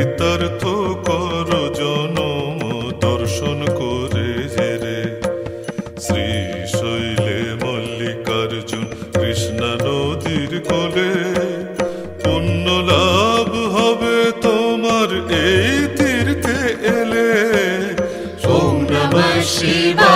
কৃতার্থ কর জনম, দর্শন করে হেরে। শ্রী শৈলে মল্লিকার্জুন, কৃষ্ণা নদীর কোলে। পুণ্য লাভ হবে তোমার এই তীর্থে এলে। শিবা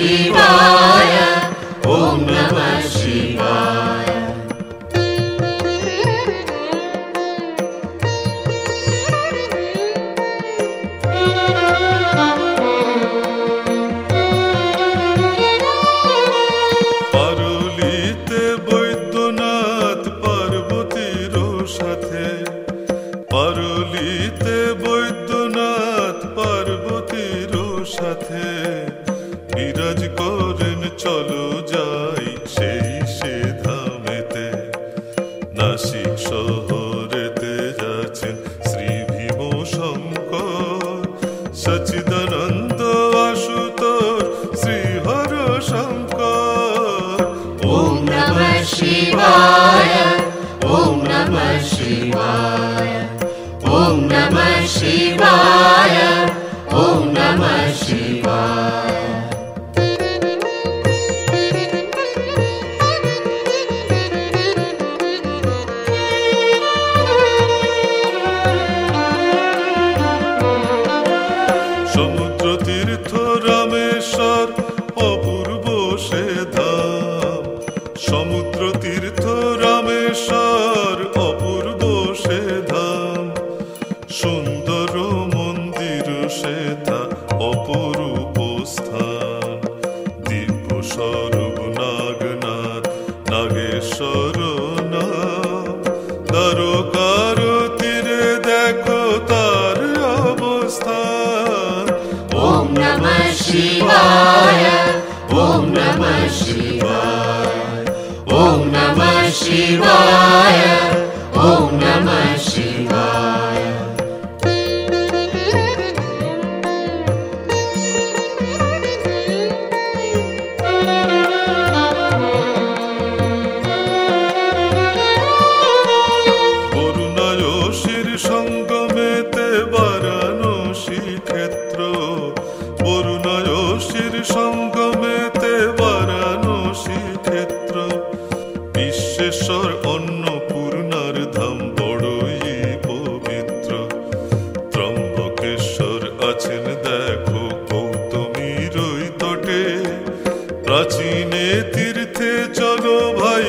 Shiva. কাজ করেন, চলো যাই সেই সে ধামেতে নাসিক শহরেতে যাচ্ছেন শ্রী ভীম শঙ্কর সচিদানন্দ আশুতোর শ্রীহর শঙ্কর। ওম নম শিবায়, ওম নম শিবায়, ওম নম শিবায়। 我不 ॐ नमः नमसेवा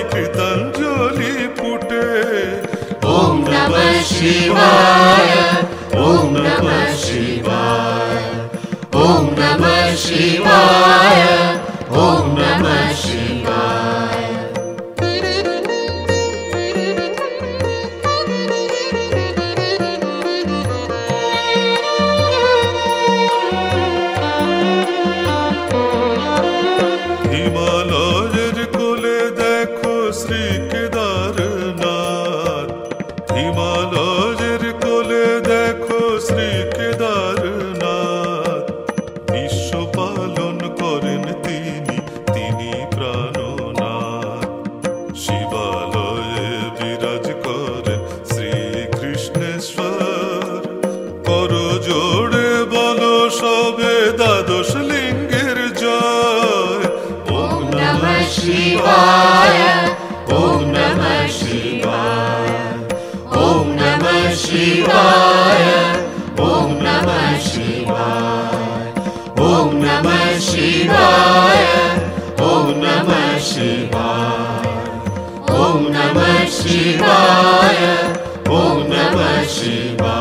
ञ्जोलि पुटे ओङ्ग হিমালয়ের কোলে দেখো শ্রী কেদারনাথ। বিশ্ব পালন করেন তিনি তিনি প্রাণনাথ। শিবালয়ে বিরাজ করেন শ্রীকৃষ্ণেশ্বর কর জোড়ে বলো সবে দ্বাদশ লিঙ্গের জয়। ওম নমঃ 希望